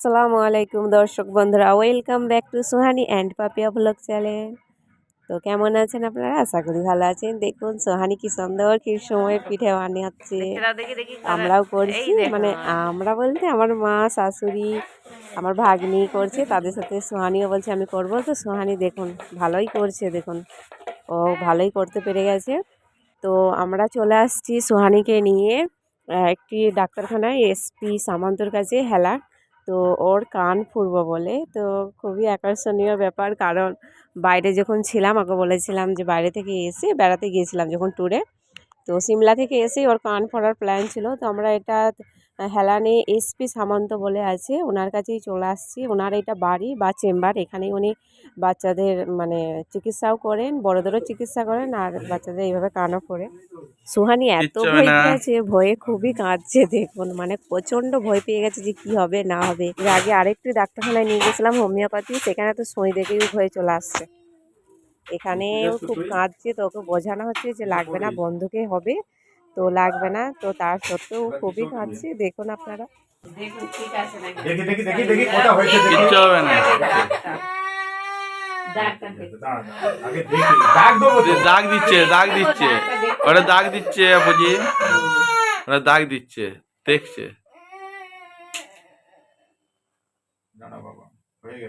আসসালামু আলাইকুম দর্শক বন্ধুরা welcome back to Sohani and Papiya blog channel. তো কেমন আছেন আপনারা? আশা করি ভালো আছেন। দেখুন সোহানি কি সুন্দর কি সময় পিঠে বানাচ্ছে আমরাও করছি মানে আমরা বলতে আমার মা শাশুড়ি আমার ভাগ্নি করছে তাদের সাথে সোহানিও বলছে আমি করব। তো সোহানি দেখুন ভালোই করছে দেখুন। ও ভালোই করতে পেরে গেছে। তো আমরা চলে আসছি সোহানিকে নিয়ে একটি ডাক্তারখানায় এসপি সামন্তর কাছে হেলা। তো ওর কান ফুরব বলে। তো খুবই আকর্ষণীয় ব্যাপার। কারণ বাইরে যখন ছিলাম আগে বলেছিলাম যে বাইরে থেকে এসে বেড়াতে গিয়েছিলাম যখন ট্যুরে তো সিমলা থেকে এসেই ওর কান ফোড়ার প্ল্যান ছিল। তো আমরা এটা হেলানে এসপি সামন্ত বলে আছে। ওনার কাছেই চলে আসছি। ওনার এটা বাড়ি বা চেম্বার। এখানেই উনি বাচ্চাদের মানে চিকিৎসাও করেন বড়োদেরও চিকিৎসা করেন আর বাচ্চাদের এইভাবে কানও ফোড়ে সুহানি এত ভয় পেয়েছে ভয়ে খুবই কাঁদছে দেখুন। মানে প্রচণ্ড ভয় পেয়ে গেছে যে কি হবে না হবে। এর আগে আরেকটি ডাক্তারখানায় নিয়ে গেছিলাম হোমিওপ্যাথি। সেখানে তো সই দেখেই ভয়ে চলে আসছে। এখানেও খুব কাঁদছে তো ওকে বোঝানো হচ্ছে যে লাগবে না বন্ধুকে হবে। তো লাগবে না। তো তার সত্ত্বেও খুবই কাঁদছে। দেখুন আপনারা। দেখুন ঠিক আছে নাকি? দেখি দেখি দেখি দেখি কটা হয়েছে দেখি। কিচ্ছু হবে না। আগে দেখি ডাক দেবো তো। দাগ দিচ্ছে দাগ দিচ্ছে। ওরা দাগ দিচ্ছে বুঝি ওরা দাগ দিচ্ছে দেখছে। হয়ে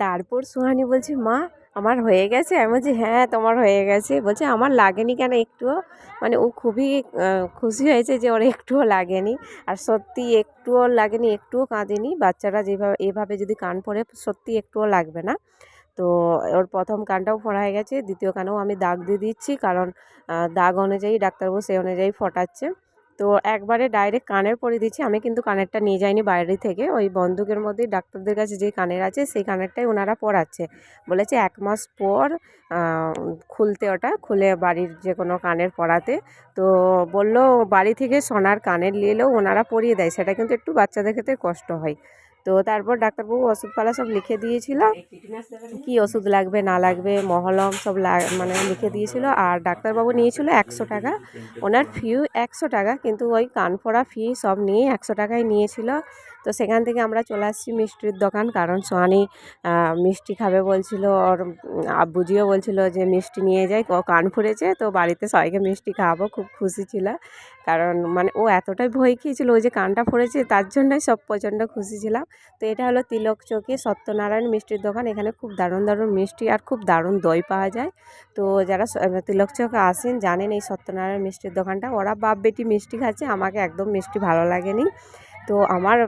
তারপর সুহানি বলছে মা আমার হয়ে গেছে? আমি বলছি হ্যাঁ তোমার হয়ে গেছে। বলছে, আমার লাগেনি কেন একটুও? মানে ও খুবই খুশি হয়েছে যে ওর একটুও লাগেনি। আর সত্যি একটুও লাগেনি, একটুও কাঁদেনি। বাচ্চারা যেভাবে, এভাবে যদি কান পড়ে সত্যি একটুও লাগবে না। তো ওর প্রথম কানটাও ফোড়া হয়ে গেছে, দ্বিতীয় কানেও আমি দাগ দিয়ে দিচ্ছি, কারণ দাগ অনুযায়ী, ডাক্তারবাবু সেই অনুযায়ী ফোটাচ্ছে। তো একবারে ডাইরেক্ট কানের পরে দিচ্ছি। আমি কিন্তু কানেরটা নিয়ে যাইনি বাইরে থেকে। ওই বন্দুকের মধ্যে ডাক্তারদের কাছে যে কানের আছে, সেই কানেরটাই ওনারা পরাচ্ছে। বলেছে এক মাস পর খুলতে ওটা, খুলে বাড়ির যে কোনো কানের পরাতে। তো বলল বাড়ি থেকে সোনার কানের নিয়ে এলেও ওনারা পরিয়ে দেয়। সেটা কিন্তু একটু বাচ্চাদের ক্ষেত্রে কষ্ট হয়। তো তারপর ডাক্তারবাবু ওষুধপালা সব লিখে দিয়েছিল। কি ওষুধ লাগবে, না লাগবে, মহলম সব মানে লিখে দিয়েছিল। আর ডাক্তারবাবু নিয়েছিল একশো টাকা। ওনার ফিউ একশো টাকা, কিন্তু ওই কানফোড়া ফি সব নিয়ে একশো টাকায় নিয়েছিল। তো সেখান থেকে আমরা চলে আসছি মিষ্টির দোকান। কারণ সোহানি মিষ্টি খাবে বলছিল, ওর আব্বুজিও বলছিল যে মিষ্টি নিয়ে যাই। ও কান ফুরেছে তো বাড়িতে সবাইকে মিষ্টি খাওয়াবো, খুব খুশি ছিল। কারণ মানে ও এতটাই ভয় খেয়েছিল, ওই যে কানটা ফুরেছে তার জন্যই সব প্রচণ্ড খুশি ছিলাম। তো এটা হলো তিলক চৌকি, সত্যনারায়ণ মিষ্টির দোকান। এখানে খুব দারুণ দারুণ মিষ্টি আর খুব দারুণ দই পাওয়া যায়। তো যারা তিলক চৌকে আসেন, জানেন এই সত্যনারায়ণ মিষ্টির দোকানটা। ওরা বাপ বেটি মিষ্টি খাচ্ছে, আমাকে একদম মিষ্টি ভালো লাগেনি। তো আমার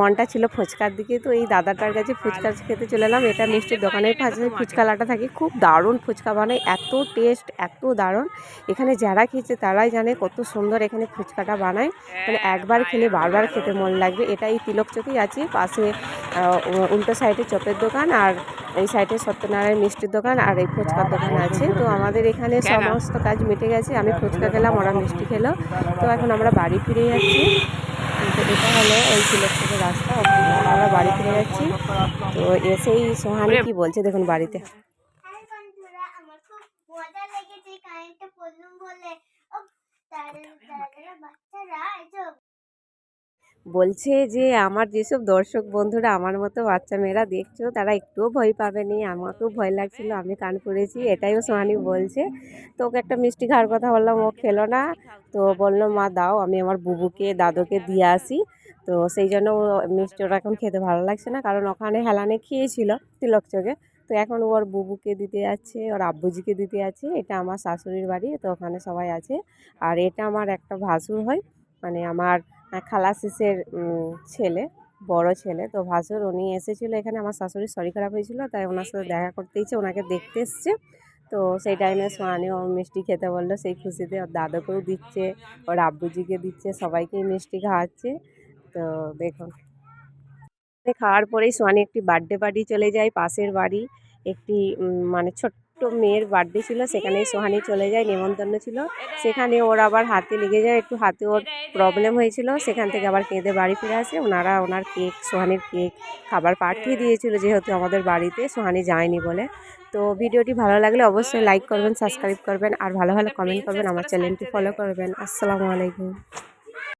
মনটা ছিল ফুচকার দিকে, তো এই দাদাটার কাছে ফুচকা খেতে চলে এলাম। এটা মিষ্টির দোকানের পাশে ফুচকালাটা থাকে, খুব দারুণ ফুচকা বানায়, এত টেস্ট, এত দারুণ। এখানে যারা খেয়েছে তারাই জানে কত সুন্দর এখানে ফুচকাটা বানায়। মানে একবার খেলে বারবার খেতে মন লাগবে এটা এই তিলক চৌকেই আছে, পাশে উল্টো সাইডে চপের দোকান আর এই সাইডে সত্যনারায়ণ মিষ্টির দোকান আর এই ফুচকার দোকান আছে। তো আমাদের এখানে সমস্ত কাজ মিটে গেছে, আমি ফুচকা খেলাম, ওরা মিষ্টি খেলো। তো এখন আমরা বাড়ি ফিরে যাচ্ছি। এটা হলো এই সিলেট থেকে রাস্তা আমরা বাড়ি ফিরে যাচ্ছি। তো এসেই সোহানি কি বলছে দেখুন বাড়িতে। বাচ্চারা বলছে যে, আমার যেসব দর্শক বন্ধুরা আমার মতো বাচ্চা মেয়েরা দেখছ, তারা একটুও ভয় পাবে নি আমাকেও ভয় লাগছিল, আমি কান করেছি এটাইও সোহানি বলছে। তো ওকে একটা মিষ্টি খাওয়ার কথা বললাম, ও খেলো না। তো বলল, মা, দাও, আমি আমার বুবুকে, দাদুকে দিয়ে আসি। তো সেই জন্য ও মিষ্টি ওর এখন খেতে ভালো লাগছে না, কারণ ওখানে হেলানে খেয়েছিল তিলক চোখে তো এখন ওর বুবুকে দিতে যাচ্ছে, ওর আব্বুজিকে দিতে যাচ্ছে। এটা আমার শাশুড়ির বাড়ি, তো ওখানে সবাই আছে। আর এটা আমার একটা ভাসুর হয় মানে আমার আহ, খালা ছেলে বড় ছেলে। তো ভাসুর উনি এসেছিল এখানে আমার শাশুড়ির শরীর খারাপ হয়েছিল তাই ওনার সাথে দেখা করতে ইচ্ছে ওনাকে দেখতে এসছে। তো সেই টাইমে সোহানিও মিষ্টি খেতে বলল সেই খুশিতে ওর দাদাকেও দিচ্ছে ওর আব্বুজিকে দিচ্ছে সবাইকেই মিষ্টি খাওয়াচ্ছে। তো দেখুন। খাওয়ার পরেই সোহানি একটি বার্থডে পার্টি চলে যায় পাশের বাড়ি একটি মানে ছোট্ট মেয়ের বার্থডে ছিল, সেখানেই সোহানি চলে যায়, নেমন্তন্ন ছিল। সেখানে ওর আবার হাতে লেগে যায়, একটু হাতে ওর প্রবলেম হয়েছিল। সেখান থেকে আবার কেঁদে বাড়ি ফিরে আসে। ওনারা ওনার কেক সোহানির কেক খাবার পাঠিয়ে দিয়েছিল, যেহেতু আমাদের বাড়িতে, সোহানি যায়নি বলে। তো ভিডিওটি ভালো লাগলে অবশ্যই লাইক করবেন সাবস্ক্রাইব করবেন, আর ভালো ভালো কমেন্ট করবেন, আমার চ্যানেলটি ফলো করবেন। আসসালামু আলাইকুম।